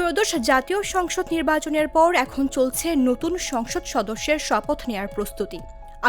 ত্রয়োদশ জাতীয় সংসদ নির্বাচনের পর এখন চলছে নতুন সংসদ সদস্যের শপথ নেয়ার প্রস্তুতি।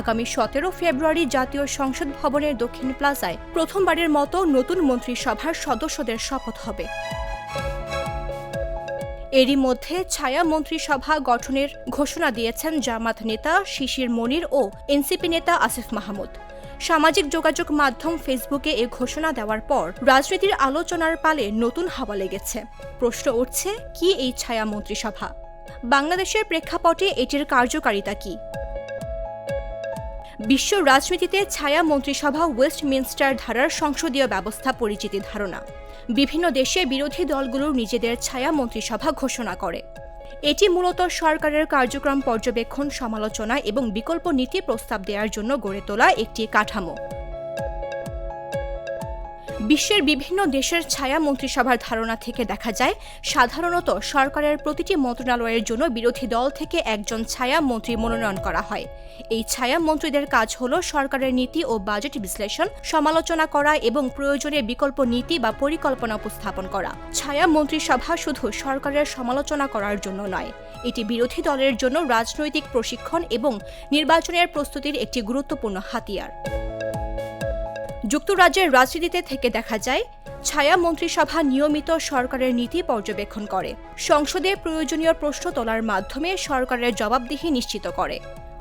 আগামী সতেরো ফেব্রুয়ারি জাতীয় সংসদ ভবনের দক্ষিণ প্লাজায় প্রথমবারের মতো নতুন মন্ত্রিসভার সদস্যদের শপথ হবে। এরই মধ্যে ছায়া মন্ত্রিসভা গঠনের ঘোষণা দিয়েছেন জামাত নেতা শিশির মনির ও এনসিপি নেতা আসিফ মাহমুদ। সামাজিক যোগাযোগ মাধ্যম ফেসবুকে এ ঘোষণা দেওয়ার পর রাজনীতির আলোচনার পালে নতুন হাওয়া লেগেছে। প্রশ্ন উঠছে, কি এই ছায়া মন্ত্রিসভা? বাংলাদেশের প্রেক্ষাপটে এটির কার্যকারিতা কি? বিশ্ব রাজনীতিতে ছায়া মন্ত্রিসভা ওয়েস্টমিনস্টার ধারার সংসদীয় ব্যবস্থা পরিচিতি ধারণা। বিভিন্ন দেশে বিরোধী দলগুলোর নিজেদের ছায়া মন্ত্রিসভা ঘোষণা করে। এটি মূলত সরকারের কার্যক্রম পর্যবেক্ষণ, সমালোচনা এবং বিকল্প নীতি প্রস্তাব দেওয়ার জন্য গড়ে তোলা একটি কাঠামো। বিশ্বের বিভিন্ন দেশের ছায়া মন্ত্রিসভার ধারণা থেকে দেখা যায়, সাধারণত সরকারের প্রতিটি মন্ত্রণালয়ের জন্য বিরোধী দল থেকে একজন ছায়া মন্ত্রী মনোনয়ন করা হয়। এই ছায়া মন্ত্রীদের কাজ হল সরকারের নীতি ও বাজেট বিশ্লেষণ, সমালোচনা করা এবং প্রয়োজনে বিকল্প নীতি বা পরিকল্পনা উপস্থাপন করা। ছায়া মন্ত্রিসভা শুধু সরকারের সমালোচনা করার জন্য নয়, এটি বিরোধী দলের জন্য রাজনৈতিক প্রশিক্ষণ এবং নির্বাচনের প্রস্তুতির একটি গুরুত্বপূর্ণ হাতিয়ার। যুক্তরাজ্যের রাজনীতিতে থেকে দেখা যায়, ছায়া মন্ত্রিসভা নিয়মিত সরকারের নীতি পর্যবেক্ষণ করে। সংসদে প্রয়োজনীয় প্রশ্ন তোলার মাধ্যমে সরকারের জবাবদিহি নিশ্চিত করে।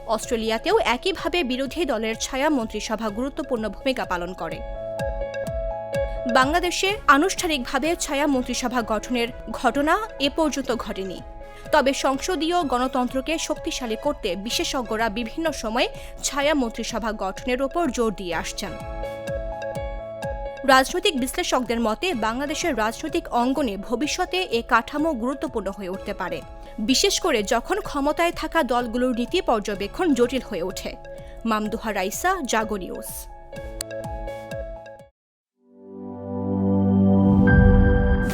অস্ট্রেলিয়াতেও একইভাবে বিরোধী দলের ছায়া মন্ত্রিসভা গুরুত্বপূর্ণ ভূমিকা পালন করে। বাংলাদেশে আনুষ্ঠানিকভাবে ছায়া মন্ত্রিসভা গঠনের ঘটনা এ পর্যন্ত ঘটেনি। তবে সংসদীয় গণতন্ত্রকে শক্তিশালী করতে বিশেষজ্ঞরা বিভিন্ন সময়ে ছায়া মন্ত্রিসভা গঠনের ওপর জোর দিয়ে আসছেন। রাজনৈতিক বিশ্লেষকদের মতে, বাংলাদেশের রাজনৈতিক অঙ্গনে ভবিষ্যতে এ কাঠামো গুরুত্বপূর্ণ হয়ে উঠতে পারে। বিশেষ করে যখন ক্ষমতায় থাকা দলগুলোর নীতি পর্যবেক্ষণ জটিল হয়ে ওঠে। মামদুহা রাইসা, জাগো নিউজ।